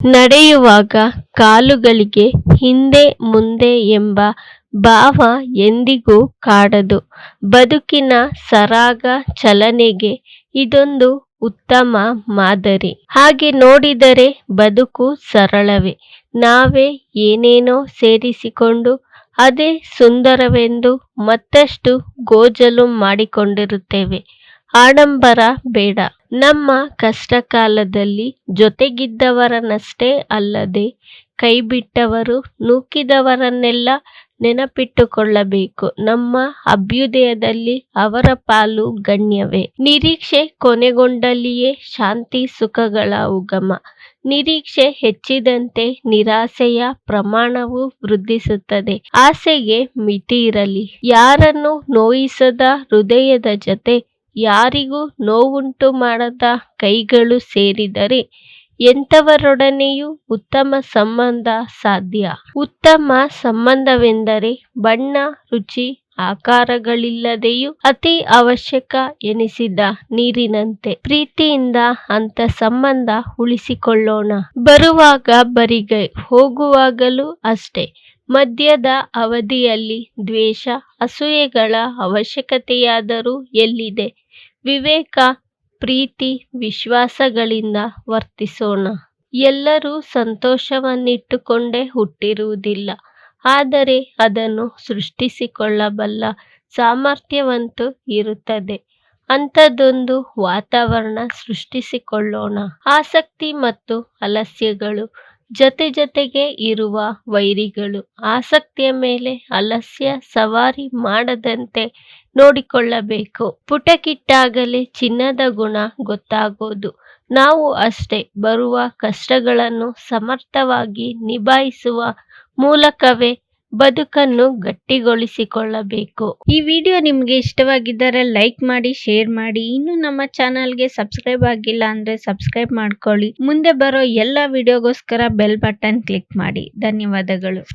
ನಡೆಯುವಾಗ ಕಾಲುಗಳಿಗೆ ಹಿಂದೆ ಮುಂದೆ ಎಂಬ ಭಾವ ಎಂದಿಗೂ ಕಾಡದು. ಬದುಕಿನ ಸರಾಗ ಚಲನೆಗೆ ಇದೊಂದು ಉತ್ತಮ ಮಾದರಿ. ಹಾಗೆ ನೋಡಿದರೆ ಬದುಕು ಸರಳವೇ. ನಾವೇ ಏನೇನೋ ಸೇರಿಸಿಕೊಂಡು ಅದೇ ಸುಂದರವೆಂದು ಮತ್ತಷ್ಟು ಗೋಜಲು ಮಾಡಿಕೊಂಡಿರುತ್ತೇವೆ. ಆಡಂಬರ ಬೇಡ. ನಮ್ಮ ಕಷ್ಟಕಾಲದಲ್ಲಿ ಜೊತೆಗಿದ್ದವರನ್ನಷ್ಟೇ ಅಲ್ಲದೆ ಕೈಬಿಟ್ಟವರು ನೂಕಿದವರನ್ನೆಲ್ಲ ನೆನಪಿಟ್ಟುಕೊಳ್ಳಬೇಕು. ನಮ್ಮ ಅಭ್ಯುದಯದಲ್ಲಿ ಅವರ ಪಾಲು ಗಣ್ಯವೇ. ನಿರೀಕ್ಷೆ ಕೊನೆಗೊಂಡಲ್ಲಿಯೇ ಶಾಂತಿ ಸುಖಗಳ ಉಗಮ ನಿರೀಕ್ಷೆ ಹೆಚ್ಚಿದಂತೆ ನಿರಾಸೆಯ ಪ್ರಮಾಣವು ವೃದ್ಧಿಸುತ್ತದೆ. ಆಸೆಗೆ ಮಿತಿ ಇರಲಿ. ಯಾರನ್ನು ನೋಯಿಸದ ಹೃದಯದ ಜತೆ ಯಾರಿಗೂ ನೋವುಂಟು ಮಾಡದ ಕೈಗಳು ಸೇರಿದರೆ ಎಂಥವರೊಡನೆಯೂ ಉತ್ತಮ ಸಂಬಂಧ ಸಾಧ್ಯ. ಉತ್ತಮ ಸಂಬಂಧವೆಂದರೆ ಬಣ್ಣ ರುಚಿ ಆಕಾರಗಳಿಲ್ಲದೆಯೂ ಅತಿ ಅವಶ್ಯಕ ಎನಿಸಿದ ನೀರಿನಂತೆ. ಪ್ರೀತಿಯಿಂದ ಅಂತ ಸಂಬಂಧ ಉಳಿಸಿಕೊಳ್ಳೋಣ. ಬರುವಾಗ ಬರಿಗೈ, ಹೋಗುವಾಗಲೂ ಅಷ್ಟೇ. ಮಧ್ಯದ ಅವಧಿಯಲ್ಲಿ ದ್ವೇಷ, ಅಸೂಯೆಗಳ ಅವಶ್ಯಕತೆಯಾದರೂ ಎಲ್ಲಿದೆ? ವಿವೇಕ, ಪ್ರೀತಿ, ವಿಶ್ವಾಸಗಳಿಂದ ವರ್ತಿಸೋಣ. ಎಲ್ಲರೂ ಸಂತೋಷವನ್ನಿಟ್ಟುಕೊಂಡೇ ಹುಟ್ಟಿರುವುದಿಲ್ಲ. ಆದರೆ ಅದನ್ನು ಸೃಷ್ಟಿಸಿಕೊಳ್ಳಬಲ್ಲ ಸಾಮರ್ಥ್ಯವಂತೂ ಇರುತ್ತದೆ. ಅಂಥದ್ದೊಂದು ವಾತಾವರಣ ಸೃಷ್ಟಿಸಿಕೊಳ್ಳೋಣ. ಆಸಕ್ತಿ ಮತ್ತು ಅಲಸ್ಯಗಳು ಜೊತೆ ಜೊತೆಗೆ ಇರುವ ವೈರಿಗಳು. ಆಸಕ್ತಿಯ ಮೇಲೆ ಅಲಸ್ಯ ಸವಾರಿ ಮಾಡದಂತೆ ನೋಡಿಕೊಳ್ಳಬೇಕು. ಪುಟಕ್ಕಿಟ್ಟಾಗಲೇ ಚಿನ್ನದ ಗುಣ ಗೊತ್ತಾಗೋದು. ನಾವು ಅಷ್ಟೇ ಬರುವ ಕಷ್ಟಗಳನ್ನು ಸಮರ್ಥವಾಗಿ ನಿಭಾಯಿಸುವ ಮೂಲಕವೇ ಬದುಕನ್ನು ಗಟ್ಟಿಗೊಳಿಸಿಕೊಳ್ಳಬೇಕು. ಈ ವಿಡಿಯೋ ನಿಮಗೆ ಇಷ್ಟವಾಗಿದ್ದರೆ ಲೈಕ್ ಮಾಡಿ, ಶೇರ್ ಮಾಡಿ. ಇನ್ನು ನಮ್ಮ ಚಾನಲ್ಗೆ ಸಬ್ಸ್ಕ್ರೈಬ್ ಆಗಿಲ್ಲ ಅಂದ್ರೆ ಸಬ್ಸ್ಕ್ರೈಬ್ ಮಾಡ್ಕೊಳ್ಳಿ. ಮುಂದೆ ಬರೋ ಎಲ್ಲ ವಿಡಿಯೋಗೋಸ್ಕರ ಬೆಲ್ ಬಟನ್ ಕ್ಲಿಕ್ ಮಾಡಿ. ಧನ್ಯವಾದಗಳು.